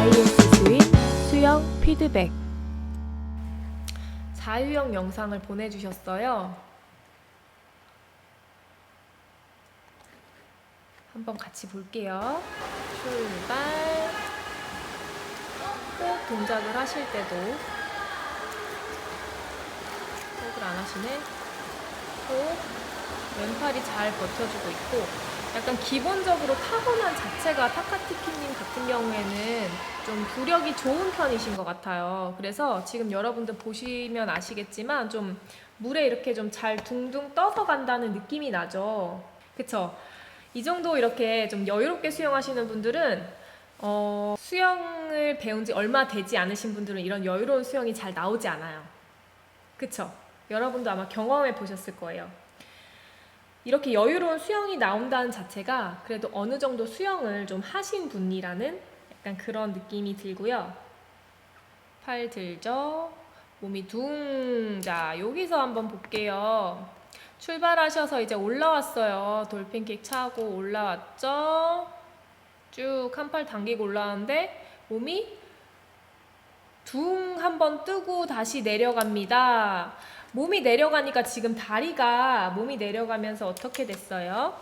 IS 스윗 수영 피드백 자유형 영상을 보내주셨어요. 한번 같이 볼게요. 출발. 꼭 동작을 하실 때도 호흡을 안 하시네. 호 왼팔이 잘 버텨주고 있고 약간 기본적으로 타고난 자체가 타카티키님 같은 경우에는 좀 부력이 좋은 편이신 것 같아요. 그래서 지금 여러분들 보시면 아시겠지만 좀 물에 이렇게 좀 잘 둥둥 떠서 간다는 느낌이 나죠. 그쵸? 이 정도 이렇게 좀 여유롭게 수영하시는 분들은 어, 수영을 배운 지 얼마 되지 않으신 분들은 이런 여유로운 수영이 잘 나오지 않아요. 그쵸? 여러분도 아마 경험해 보셨을 거예요. 이렇게 여유로운 수영이 나온다는 자체가 그래도 어느 정도 수영을 좀 하신 분이라는 약간 그런 느낌이 들고요. 팔 들죠. 몸이 둥. 자, 여기서 한번 볼게요. 출발하셔서 이제 올라왔어요. 돌핀킥 차고 올라왔죠. 쭉 한 팔 당기고 올라왔는데 몸이 둥 한번 뜨고 다시 내려갑니다. 몸이 내려가니까 지금 다리가 몸이 내려가면서 어떻게 됐어요?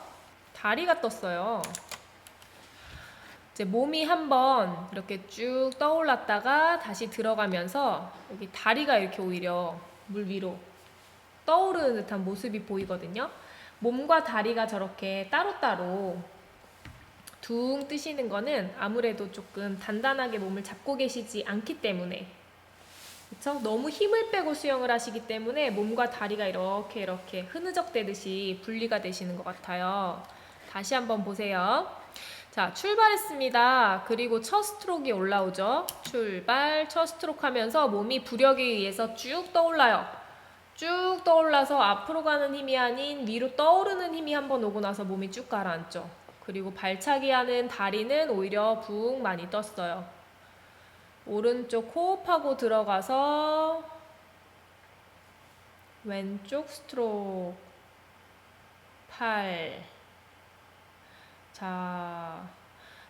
다리가 떴어요. 이제 몸이 한번 이렇게 쭉 떠올랐다가 다시 들어가면서 여기 다리가 이렇게 오히려 물 위로 떠오르는 듯한 모습이 보이거든요. 몸과 다리가 저렇게 따로따로 둥 뜨시는 거는 아무래도 조금 단단하게 몸을 잡고 계시지 않기 때문에 그쵸? 너무 힘을 빼고 수영을 하시기 때문에 몸과 다리가 이렇게 이렇게 흐느적대듯이 분리가 되시는 것 같아요. 다시 한번 보세요. 자, 출발했습니다. 그리고 첫 스트로크가 올라오죠. 출발, 첫 스트로크 하면서 몸이 부력에 의해서 쭉 떠올라요. 쭉 떠올라서 앞으로 가는 힘이 아닌 위로 떠오르는 힘이 한번 오고 나서 몸이 쭉 가라앉죠. 그리고 발차기 하는 다리는 오히려 붕 많이 떴어요. 오른쪽 호흡하고 들어가서 왼쪽 스트로크. 8 자,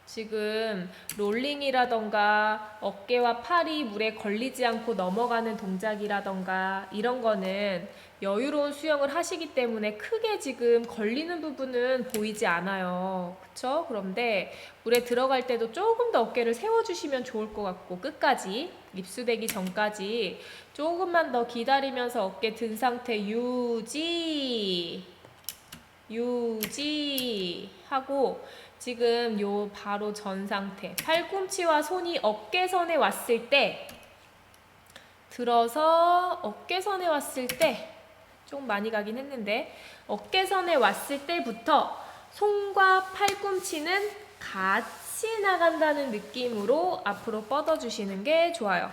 지금 롤링이라던가 어깨와 팔이 물에 걸리지 않고 넘어가는 동작이라던가 이런 거는 여유로운 수영을 하시기 때문에 크게 지금 걸리는 부분은 보이지 않아요. 그쵸? 그런데 물에 들어갈 때도 조금 더 어깨를 세워주시면 좋을 것 같고 끝까지 입수되기 전까지 조금만 더 기다리면서 어깨 든 상태 유지 유지 하고 지금 요 바로 전 상태 팔꿈치와 손이 어깨선에 왔을 때 들어서 어깨선에 왔을 때 좀 많이 가긴 했는데 어깨선에 왔을 때부터 손과 팔꿈치는 같이 나간다는 느낌으로 앞으로 뻗어주시는 게 좋아요.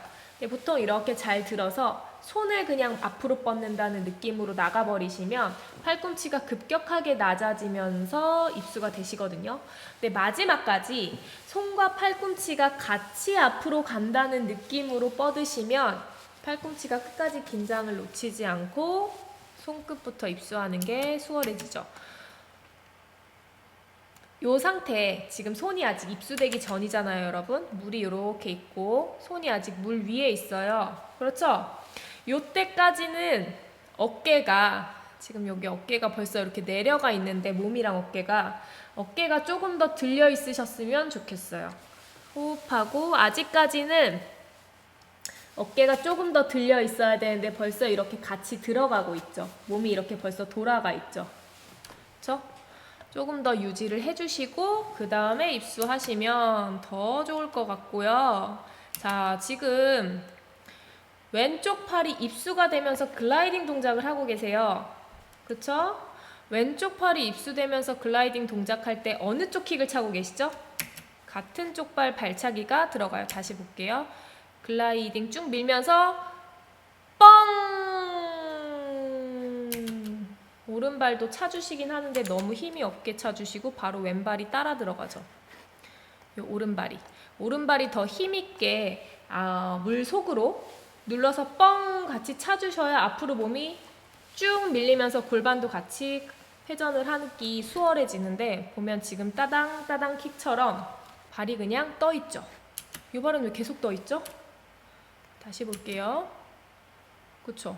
보통 이렇게 잘 들어서 손을 그냥 앞으로 뻗는다는 느낌으로 나가버리시면 팔꿈치가 급격하게 낮아지면서 입수가 되시거든요. 근데 마지막까지 손과 팔꿈치가 같이 앞으로 간다는 느낌으로 뻗으시면 팔꿈치가 끝까지 긴장을 놓치지 않고 손끝부터 입수하는 게 수월해지죠. 요 상태 지금 손이 아직 입수되기 전이잖아요, 여러분. 물이 이렇게 있고 손이 아직 물 위에 있어요. 그렇죠? 요때까지는 어깨가 지금 여기 어깨가 벌써 이렇게 내려가 있는데 몸이랑 어깨가 어깨가 조금 더 들려 있으셨으면 좋겠어요. 호흡하고 아직까지는 어깨가 조금 더 들려 있어야 되는데 벌써 이렇게 같이 들어가고 있죠. 몸이 이렇게 벌써 돌아가 있죠. 그렇죠? 조금 더 유지를 해주시고 그 다음에 입수하시면 더 좋을 것 같고요. 자, 지금 왼쪽 팔이 입수가 되면서 글라이딩 동작을 하고 계세요. 그쵸? 왼쪽 팔이 입수되면서 글라이딩 동작할 때 어느 쪽 킥을 차고 계시죠? 같은 쪽 발 발차기가 들어가요. 다시 볼게요. 글라이딩 쭉 밀면서 뻥! 오른발도 차주시긴 하는데 너무 힘이 없게 차주시고 바로 왼발이 따라 들어가죠. 요 오른발이. 오른발이 더 힘있게 아, 물 속으로 눌러서 뻥 같이 차주셔야 앞으로 몸이 쭉 밀리면서 골반도 같이 회전을 하기 수월해지는데 보면 지금 따당 따당 킥처럼 발이 그냥 떠 있죠. 이 발은 왜 계속 떠 있죠? 다시 볼게요. 그쵸?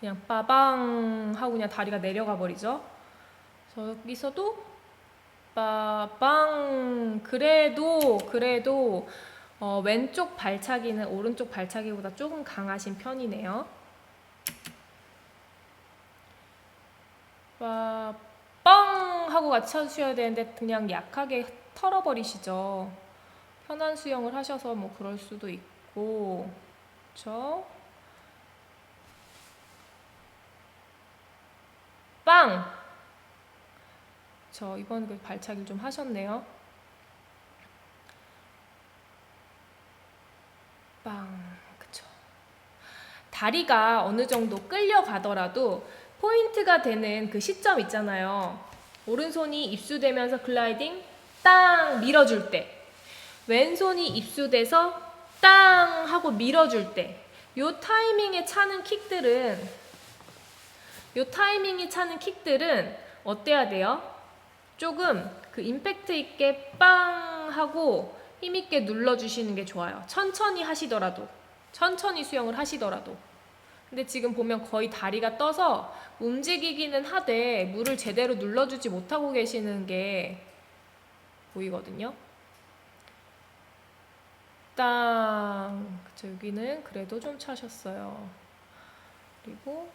그냥 빠방 하고 그냥 다리가 내려가 버리죠. 저기서도 빠방 그래도 그래도 어, 왼쪽 발차기는 오른쪽 발차기보다 조금 강하신 편이네요. 빠빵 하고 같이 쳐주셔야 되는데 그냥 약하게 털어버리시죠. 편한 수영을 하셔서 뭐 그럴 수도 있고, 그렇죠? 빵. 저 이번 그 발차기를 좀 하셨네요. 빵, 그쵸. 다리가 어느 정도 끌려가더라도 포인트가 되는 그 시점 있잖아요. 오른손이 입수되면서 글라이딩 땅 밀어줄 때, 왼손이 입수돼서 땅 하고 밀어줄 때, 요 타이밍에 차는 킥들은 요 타이밍이 차는 킥들은 어때야 돼요? 조금 그 임팩트 있게 빵 하고 힘 있게 눌러 주시는 게 좋아요. 천천히 하시더라도 천천히 수영을 하시더라도 근데 지금 보면 거의 다리가 떠서 움직이기는 하되 물을 제대로 눌러주지 못하고 계시는 게 보이거든요. 땅. 그쵸, 여기는 그래도 좀 차셨어요. 그리고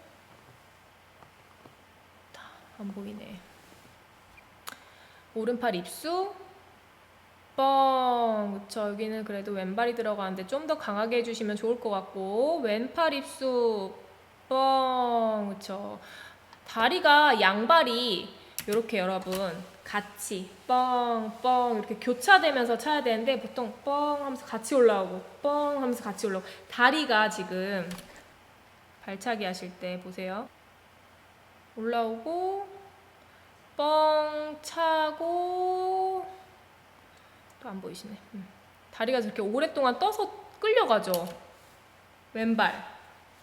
다, 안 보이네. 오른팔 입수. 뻥. 그쵸, 여기는 그래도 왼발이 들어가는데 좀 더 강하게 해주시면 좋을 것 같고, 왼팔 입수. 뻥. 그쵸. 다리가 양발이 이렇게 여러분 같이 뻥, 뻥 이렇게 교차되면서 차야 되는데 보통 뻥 하면서 같이 올라오고 뻥 하면서 같이 올라오고 다리가 지금 발차기 하실 때 보세요. 올라오고 뻥 차고 또 안 보이시네. 음. 다리가 저렇게 오랫동안 떠서 끌려가죠. 왼발.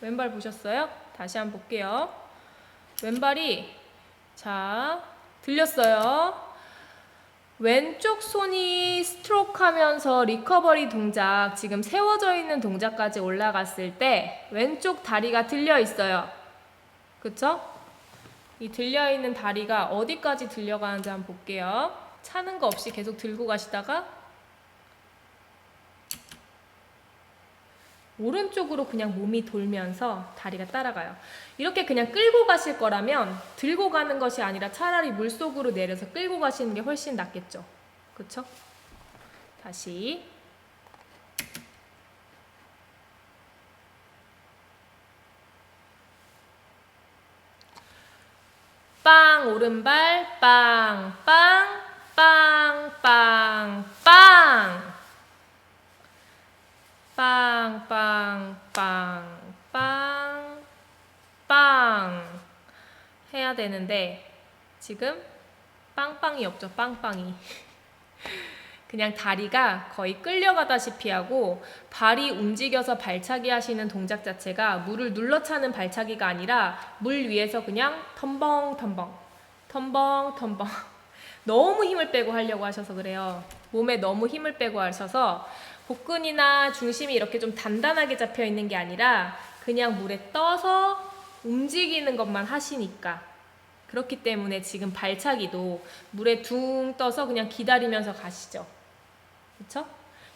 왼발 보셨어요? 다시 한번 볼게요. 왼발이 자 들렸어요. 왼쪽 손이 스트로크 하면서 리커버리 동작, 지금 세워져 있는 동작까지 올라갔을 때 왼쪽 다리가 들려 있어요. 그쵸? 이 들려 있는 다리가 어디까지 들려가는지 한번 볼게요. 차는 거 없이 계속 들고 가시다가 오른쪽으로 그냥 몸이 돌면서 다리가 따라가요. 이렇게 그냥 끌고 가실 거라면 들고 가는 것이 아니라 차라리 물속으로 내려서 끌고 가시는 게 훨씬 낫겠죠. 그쵸? 다시. 빵, 오른발, 빵, 빵, 빵, 빵, 빵. 빵, 빵, 빵, 빵, 빵 해야 되는데 지금 빵빵이 없죠. 빵빵이. 그냥 다리가 거의 끌려가다시피 하고 발이 움직여서 발차기 하시는 동작 자체가 물을 눌러차는 발차기가 아니라 물 위에서 그냥 텀벙텀벙 텀벙텀벙 너무 힘을 빼고 하려고 하셔서 그래요. 몸에 너무 힘을 빼고 하셔서 복근이나 중심이 이렇게 좀 단단하게 잡혀 있는 게 아니라 그냥 물에 떠서 움직이는 것만 하시니까 그렇기 때문에 지금 발차기도 물에 둥 떠서 그냥 기다리면서 가시죠. 그쵸?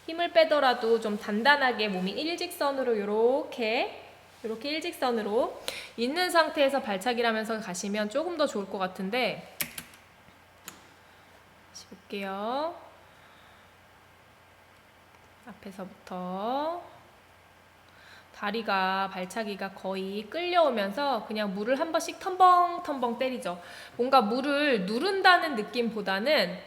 힘을 빼더라도 좀 단단하게 몸이 일직선으로 이렇게 이렇게 일직선으로 있는 상태에서 발차기를 하면서 가시면 조금 더 좋을 것 같은데 다시 볼게요. 앞에서부터 다리가 발차기가 거의 끌려오면서 그냥 물을 한 번씩 텀벙텀벙 때리죠. 뭔가 물을 누른다는 느낌보다는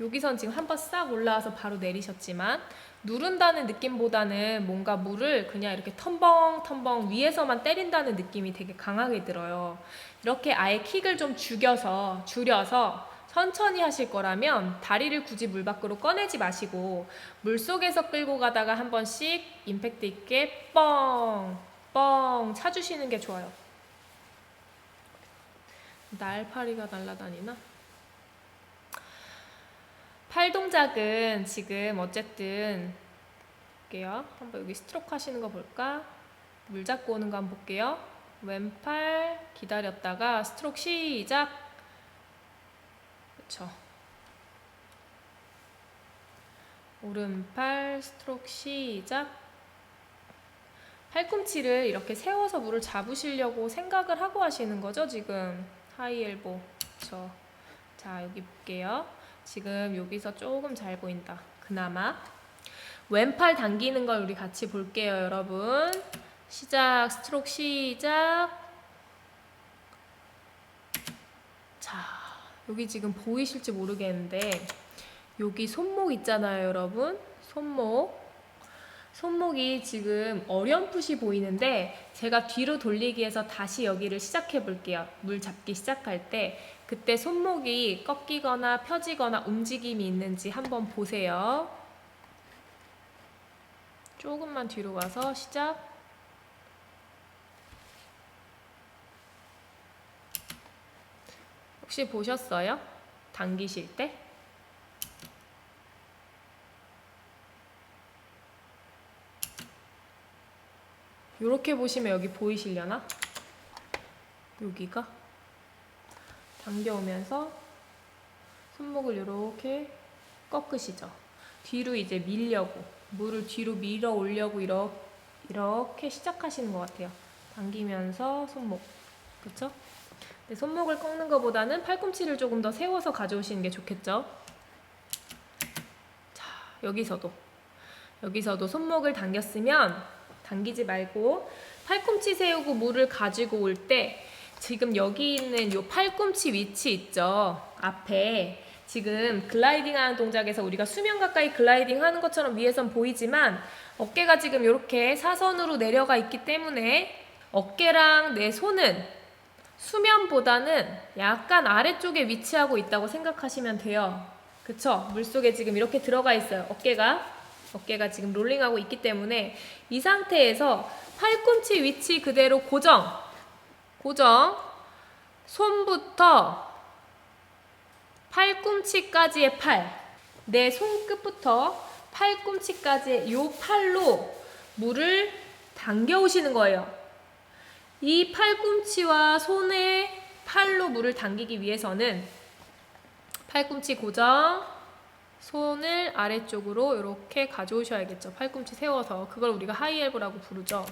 여기선 지금 한 번 싹 올라와서 바로 내리셨지만 누른다는 느낌보다는 뭔가 물을 그냥 이렇게 텀벙텀벙 위에서만 때린다는 느낌이 되게 강하게 들어요. 이렇게 아예 킥을 좀 죽여서 줄여서 천천히 하실 거라면 다리를 굳이 물 밖으로 꺼내지 마시고 물 속에서 끌고 가다가 한 번씩 임팩트 있게 뻥, 뻥 차주시는 게 좋아요. 날파리가 날아다니나? 팔 동작은 지금 어쨌든 볼게요. 한번 여기 스트로크 하시는 거 볼까? 물 잡고 오는 거 한번 볼게요. 왼팔 기다렸다가 스트로크 시작. 그렇죠. 오른팔 스트로크 시작. 팔꿈치를 이렇게 세워서 물을 잡으시려고 생각을 하고 하시는 거죠, 지금. 하이 엘보. 그렇죠. 자, 여기 볼게요. 지금 여기서 조금 잘 보인다. 그나마. 왼팔 당기는 걸 우리 같이 볼게요, 여러분. 시작, 스트로크 시작. 자, 여기 지금 보이실지 모르겠는데, 여기 손목 있잖아요, 여러분. 손목. 손목이 지금 어렴풋이 보이는데, 제가 뒤로 돌리기 해서 다시 여기를 시작해 볼게요. 물 잡기 시작할 때, 그때 손목이 꺾이거나 펴지거나 움직임이 있는지 한번 보세요. 조금만 뒤로 가서 시작. 혹시 보셨어요? 당기실 때? 이렇게 보시면 여기 보이시려나? 여기가 당겨오면서 손목을 이렇게 꺾으시죠. 뒤로 이제 밀려고 물을 뒤로 밀어 올려고 이렇게, 이렇게 시작하시는 것 같아요. 당기면서 손목 그렇죠? 근데 손목을 꺾는 것보다는 팔꿈치를 조금 더 세워서 가져오시는 게 좋겠죠. 자 여기서도 여기서도 손목을 당겼으면 당기지 말고 팔꿈치 세우고 물을 가지고 올 때 지금 여기 있는 요 팔꿈치 위치 있죠 앞에 지금 글라이딩 하는 동작에서 우리가 수면 가까이 글라이딩 하는 것처럼 위에선 보이지만 어깨가 지금 이렇게 사선으로 내려가 있기 때문에 어깨랑 내 손은 수면보다는 약간 아래쪽에 위치하고 있다고 생각하시면 돼요. 그쵸? 물속에 지금 이렇게 들어가 있어요. 어깨가. 어깨가 지금 롤링하고 있기 때문에 이 상태에서 팔꿈치 위치 그대로 고정. 고정. 손부터 팔꿈치까지의 팔. 내 손끝부터 팔꿈치까지의 요 팔로 물을 당겨 오시는 거예요. 이 팔꿈치와 손의 팔로 물을 당기기 위해서는 팔꿈치 고정, 손을 아래쪽으로 이렇게 가져오셔야겠죠. 팔꿈치 세워서. 그걸 우리가 하이엘보라고 부르죠.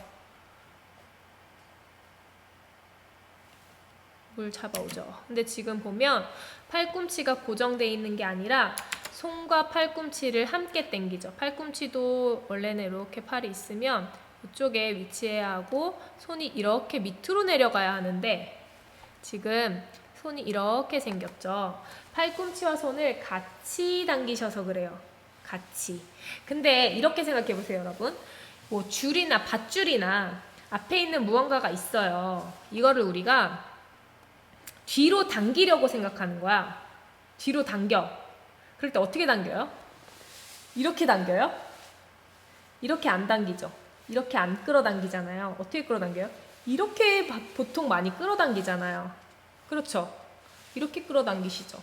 물 잡아오죠. 근데 지금 보면 팔꿈치가 고정되어 있는 게 아니라 손과 팔꿈치를 함께 당기죠. 팔꿈치도 원래는 이렇게 팔이 있으면 이쪽에 위치해야 하고 손이 이렇게 밑으로 내려가야 하는데 지금 손이 이렇게 생겼죠. 팔꿈치와 손을 같이 당기셔서 그래요. 같이. 근데 이렇게 생각해 보세요, 여러분. 뭐 줄이나 밧줄이나 앞에 있는 무언가가 있어요. 이거를 우리가 뒤로 당기려고 생각하는 거야. 뒤로 당겨. 그럴 때 어떻게 당겨요? 이렇게 당겨요? 이렇게 안 당기죠. 이렇게 안 끌어당기잖아요. 어떻게 끌어당겨요? 이렇게 바- 보통 많이 끌어당기잖아요. 그렇죠? 이렇게 끌어당기시죠.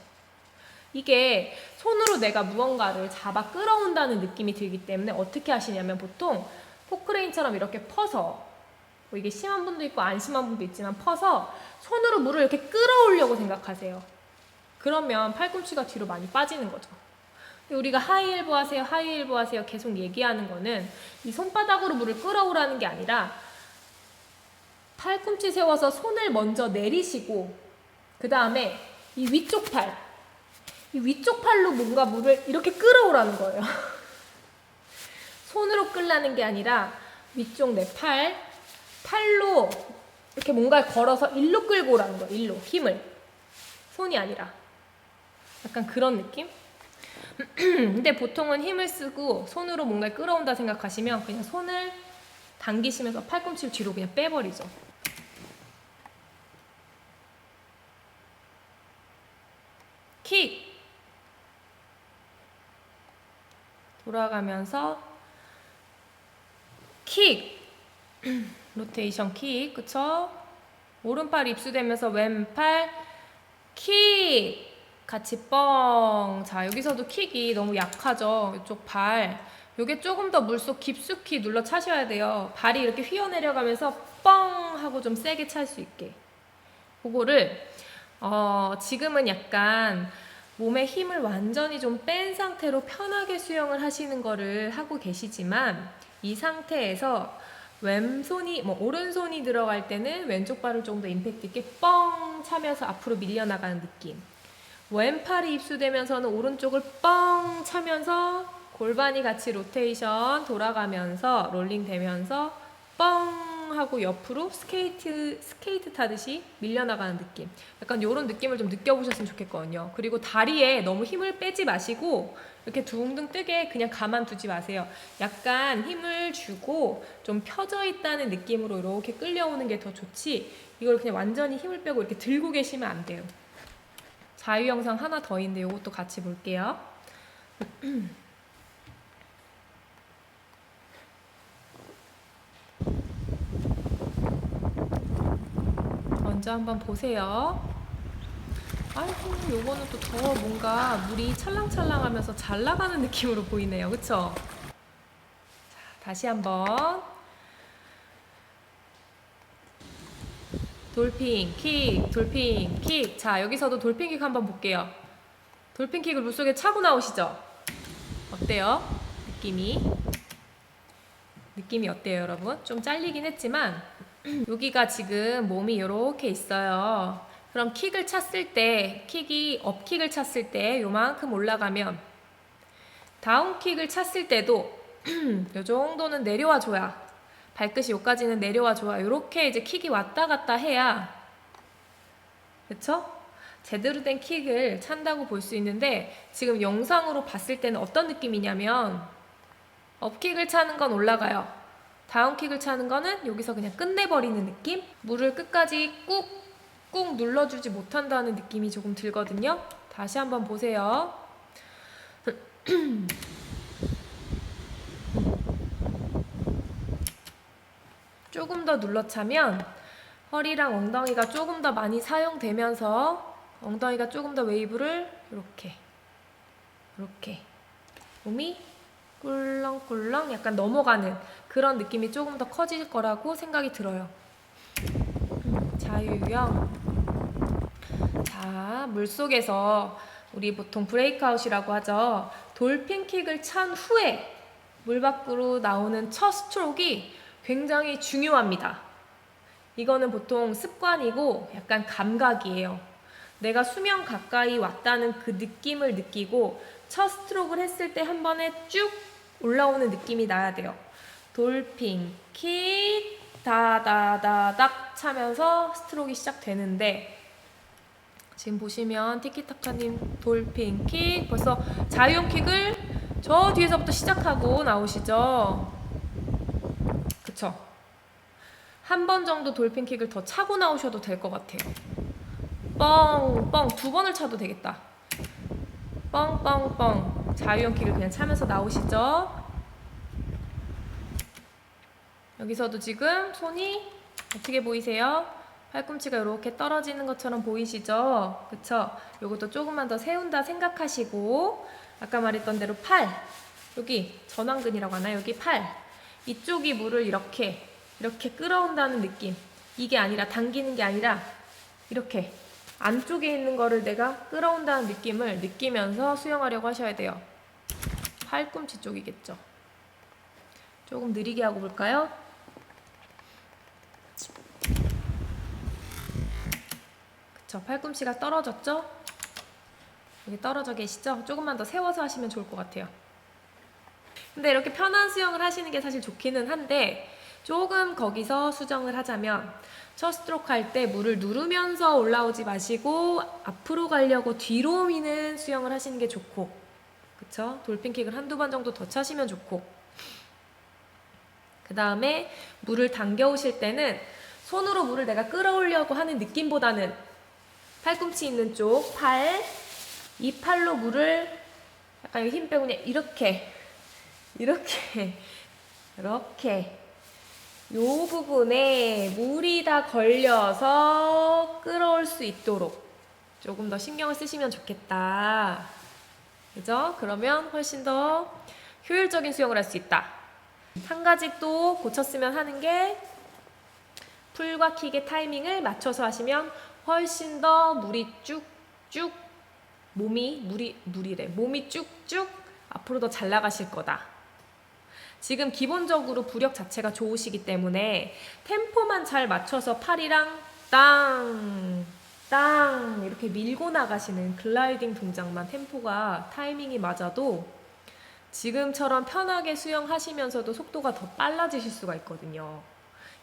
이게 손으로 내가 무언가를 잡아 끌어온다는 느낌이 들기 때문에 어떻게 하시냐면 보통 포크레인처럼 이렇게 퍼서 뭐 이게 심한 분도 있고 안 심한 분도 있지만 퍼서 손으로 물을 이렇게 끌어오려고 생각하세요. 그러면 팔꿈치가 뒤로 많이 빠지는 거죠. 우리가 하이엘보 하세요, 하이엘보 하세요 계속 얘기하는 거는 이 손바닥으로 물을 끌어오라는 게 아니라 팔꿈치 세워서 손을 먼저 내리시고 그 다음에 이 위쪽 팔, 이 위쪽 팔로 뭔가 물을 이렇게 끌어오라는 거예요. 손으로 끌라는 게 아니라 위쪽 내 팔, 팔로 이렇게 뭔가를 걸어서 일로 끌고 오라는 거예요. 일로 힘을 손이 아니라 약간 그런 느낌? 근데 보통은 힘을 쓰고 손으로 뭔가를 끌어온다 생각하시면 그냥 손을 당기시면서 팔꿈치를 뒤로 그냥 빼버리죠. 킥! 돌아가면서 킥! 로테이션 킥, 그쵸? 오른팔 입수되면서 왼팔 킥! 같이 뻥. 자, 여기서도 킥이 너무 약하죠. 이쪽 발. 요게 조금 더 물속 깊숙이 눌러 차셔야 돼요. 발이 이렇게 휘어 내려가면서 뻥 하고 좀 세게 찰 수 있게. 그거를 어, 지금은 약간 몸에 힘을 완전히 좀 뺀 상태로 편하게 수영을 하시는 거를 하고 계시지만 이 상태에서 왼손이 뭐 오른손이 들어갈 때는 왼쪽 발을 좀 더 임팩트 있게 뻥 차면서 앞으로 밀려나가는 느낌. 왼팔이 입수되면서는 오른쪽을 뻥 차면서 골반이 같이 로테이션 돌아가면서 롤링 되면서 뻥 하고 옆으로 스케이트 스케이트 타듯이 밀려나가는 느낌. 약간 이런 느낌을 좀 느껴보셨으면 좋겠거든요. 그리고 다리에 너무 힘을 빼지 마시고 이렇게 둥둥 뜨게 그냥 가만 두지 마세요. 약간 힘을 주고 좀 펴져 있다는 느낌으로 이렇게 끌려오는 게 더 좋지. 이걸 그냥 완전히 힘을 빼고 이렇게 들고 계시면 안 돼요. 자유 영상 하나 더 있는데 이것도 같이 볼게요. 먼저 한번 보세요. 아이고, 요거는 또 더 뭔가 물이 찰랑찰랑 하면서 잘 나가는 느낌으로 보이네요. 그쵸? 자, 다시 한번. 돌핀, 킥, 돌핀, 킥. 자, 여기서도 돌핀 킥 한번 볼게요. 돌핀 킥을 물속에 차고 나오시죠? 어때요? 느낌이? 느낌이 어때요, 여러분? 좀 잘리긴 했지만, 여기가 지금 몸이 이렇게 있어요. 그럼 킥을 찼을 때, 킥이 업킥을 찼을 때 요만큼 올라가면 다운킥을 찼을 때도 요 정도는 내려와 줘야 발끝이 여기까지는 내려와 줘야 이렇게 이제 킥이 왔다 갔다 해야 그쵸? 제대로 된 킥을 찬다고 볼 수 있는데 지금 영상으로 봤을 때는 어떤 느낌이냐면 업킥을 차는 건 올라가요. 다운킥을 차는 거는 여기서 그냥 끝내버리는 느낌? 물을 끝까지 꾹 꾹 눌러주지 못한다는 느낌이 조금 들거든요. 다시 한번 보세요. 조금 더 눌러차면 허리랑 엉덩이가 조금 더 많이 사용되면서 엉덩이가 조금 더 웨이브를 이렇게 이렇게 몸이 꿀렁꿀렁 약간 넘어가는 그런 느낌이 조금 더 커질 거라고 생각이 들어요. 음, 자유형. 자, 물속에서 우리 보통 브레이크아웃이라고 하죠. 돌핀킥을 찬 후에 물 밖으로 나오는 첫 스트로크가 굉장히 중요합니다. 이거는 보통 습관이고 약간 감각이에요. 내가 수면 가까이 왔다는 그 느낌을 느끼고 첫 스트로크를 했을 때 한 번에 쭉 올라오는 느낌이 나야 돼요. 돌핀, 킥, 다다다닥 차면서 스트로크가 시작되는데 지금 보시면 티키타카님 돌핀 킥 벌써 자유형 킥을 저 뒤에서부터 시작하고 나오시죠. 그쵸? 한 번 정도 돌핀 킥을 더 차고 나오셔도 될 것 같아요. 뻥, 뻥, 두 번을 차도 되겠다. 뻥, 뻥, 뻥. 자유형 킥을 그냥 차면서 나오시죠. 여기서도 지금 손이 어떻게 보이세요? 팔꿈치가 이렇게 떨어지는 것처럼 보이시죠? 그쵸? 요것도 조금만 더 세운다 생각하시고 아까 말했던 대로 팔 여기 전완근이라고 하나요? 여기 팔 이쪽이 물을 이렇게 이렇게 끌어온다는 느낌 이게 아니라 당기는 게 아니라 이렇게 안쪽에 있는 거를 내가 끌어온다는 느낌을 느끼면서 수영하려고 하셔야 돼요. 팔꿈치 쪽이겠죠. 조금 느리게 하고 볼까요? 그쵸. 팔꿈치가 떨어졌죠? 여기 떨어져 계시죠? 조금만 더 세워서 하시면 좋을 것 같아요. 근데 이렇게 편한 수영을 하시는 게 사실 좋기는 한데 조금 거기서 수정을 하자면 첫 스트로크 할 때 물을 누르면서 올라오지 마시고 앞으로 가려고 뒤로 미는 수영을 하시는 게 좋고 그쵸? 돌핀킥을 한두 번 정도 더 차시면 좋고 그 다음에 물을 당겨 오실 때는 손으로 물을 내가 끌어올려고 하는 느낌보다는 팔꿈치 있는 쪽 팔, 이 팔로 물을 약간 힘 빼고 그냥 이렇게 이렇게 이렇게 요 부분에 물이 다 걸려서 끌어올 수 있도록 조금 더 신경을 쓰시면 좋겠다. 그죠? 그러면 훨씬 더 효율적인 수영을 할 수 있다. 한 가지 또 고쳤으면 하는 게 풀과 킥의 타이밍을 맞춰서 하시면 훨씬 더 물이 쭉쭉 몸이 물이 물이래 몸이 쭉쭉 앞으로 더 잘 나가실 거다. 지금 기본적으로 부력 자체가 좋으시기 때문에 템포만 잘 맞춰서 팔이랑 땅, 땅 이렇게 밀고 나가시는 글라이딩 동작만 템포가 타이밍이 맞아도 지금처럼 편하게 수영하시면서도 속도가 더 빨라지실 수가 있거든요.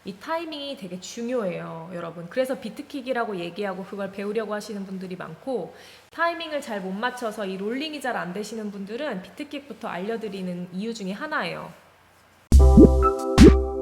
이 타이밍이 되게 중요해요, 여러분. 그래서 비트킥이라고 얘기하고 그걸 배우려고 하시는 분들이 많고 타이밍을 잘 못 맞춰서 이 롤링이 잘 안 되시는 분들은 비트킥부터 알려드리는 이유 중에 하나예요. you